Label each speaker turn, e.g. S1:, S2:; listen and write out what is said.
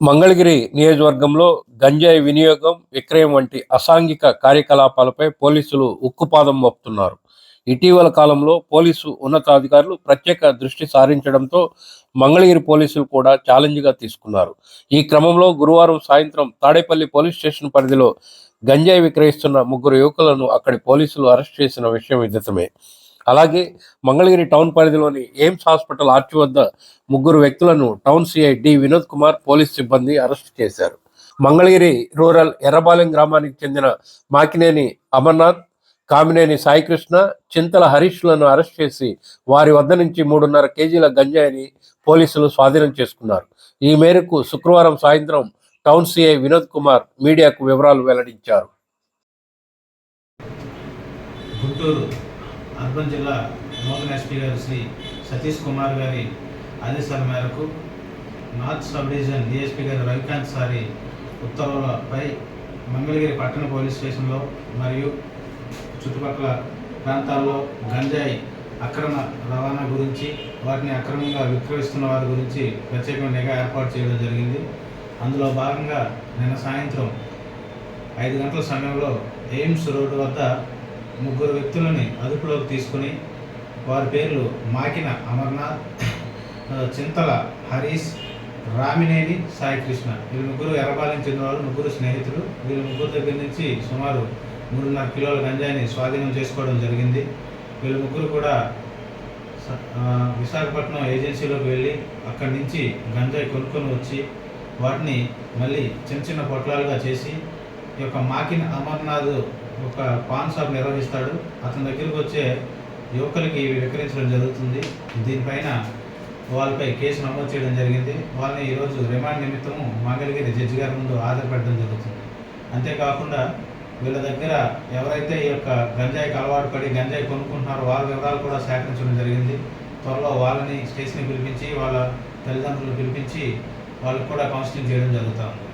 S1: మంగళగిరి నియోజకవర్గంలో గంజాయి వినియోగం విక్రయం వంటి అసాంఘిక కార్యకలాపాలపై పోలీసులు ఉక్కుపాదం మోపుతున్నారు. ఇటీవల కాలంలో పోలీసు ఉన్నతాధికారులు ప్రత్యేక దృష్టి సారించడంతో మంగళగిరి పోలీసులు కూడా ఛాలెంజ్గా తీసుకున్నారు. ఈ క్రమంలో గురువారం సాయంత్రం తాడేపల్లి పోలీస్ స్టేషన్ పరిధిలో గంజాయి విక్రయిస్తున్న ముగ్గురు యువకులను అక్కడి పోలీసులు అరెస్ట్ చేసిన విషయం విదితమే. అలాగే మంగళగిరి టౌన్ పరిధిలోని ఎయిమ్స్ హాస్పిటల్ ఆర్చి వద్ద ముగ్గురు వ్యక్తులను town CI D Vinod Kumar police సిబ్బంది అరెస్ట్ చేశారు. మంగళగిరి రూరల్ ఎర్రబాలెం గ్రామానికి చెందిన మాకినేని అమర్నాథ్ కామినేని సాయికృష్ణ చింతల హరీష్లను అరెస్ట్ చేసి వారి వద్ద నుంచి మూడున్నర కేజీల గంజాయిని పోలీసులు స్వాధీనం చేసుకున్నారు. ఈ మేరకు శుక్రవారం సాయంత్రం టౌన్ సిఐ వినోద్ కుమార్ మీడియాకు వివరాలు వెల్లడించారు.
S2: గుంటూరు అర్బన్ జిల్లా నూతన ఎస్పీ గారు శ్రీ సతీష్ కుమార్ గారి ఆదేశాల మేరకు నార్త్ సబ్ డివిజన్ డిఎస్పీ గారు రవికాంత్ సారి ఉత్తర్వులపై మంగళగిరి పట్టణ పోలీస్ స్టేషన్లో మరియు చుట్టుపక్కల ప్రాంతాల్లో గంజాయి అక్రమ రవాణా గురించి వాటిని అక్రమంగా విక్రయిస్తున్న వారి గురించి ప్రత్యేకంగా నిఘా ఏర్పాటు చేయడం జరిగింది. అందులో భాగంగా నిన్న సాయంత్రం ఐదు గంటల సమయంలో ఎయిమ్స్ రోడ్డు వద్ద ముగ్గురు వ్యక్తులని అదుపులోకి తీసుకుని వారి పేర్లు మాకిన అమర్నాథ్ చింతల హరీష్ రామినేని సాయికృష్ణ వీళ్ళు ముగ్గురు ఎర్రబాలెం చెందినవారు ముగ్గురు స్నేహితులు. వీళ్ళ ముగ్గురు దగ్గర నుంచి సుమారు మూడున్నర కిలోల గంజాయిని స్వాధీనం చేసుకోవడం జరిగింది. వీళ్ళ ముగ్గురు కూడా విశాఖపట్నం ఏజెన్సీలోకి వెళ్ళి అక్కడి నుంచి గంజాయి కొనుక్కొని వచ్చి వాటిని మళ్ళీ చిన్న చిన్న పొట్లాలుగా చేసి ఈ యొక్క మాకిన్ అమర్నాథ్ ఒక పాన్ షాప్ నిర్వహిస్తాడు. అతని దగ్గరికి వచ్చే యువకులకి ఇవి విక్రయించడం జరుగుతుంది. దీనిపైన వాళ్ళపై కేసు నమోదు చేయడం జరిగింది. వాళ్ళని ఈరోజు రిమాండ్ నిమిత్తము మంగళగిరి జడ్జి గారి ముందు హాజరుపెట్టడం జరుగుతుంది. అంతేకాకుండా వీళ్ళ దగ్గర ఎవరైతే ఈ యొక్క గంజాయికి అలవాటు పడి గంజాయి కొనుక్కుంటున్నారో వాళ్ళ వివరాలు కూడా సేకరించడం జరిగింది. త్వరలో వాళ్ళని స్టేషన్కి పిలిపించి వాళ్ళ తల్లిదండ్రులు పిలిపించి వాళ్ళకి కూడా కౌన్సిలింగ్ చేయడం జరుగుతూ ఉంది.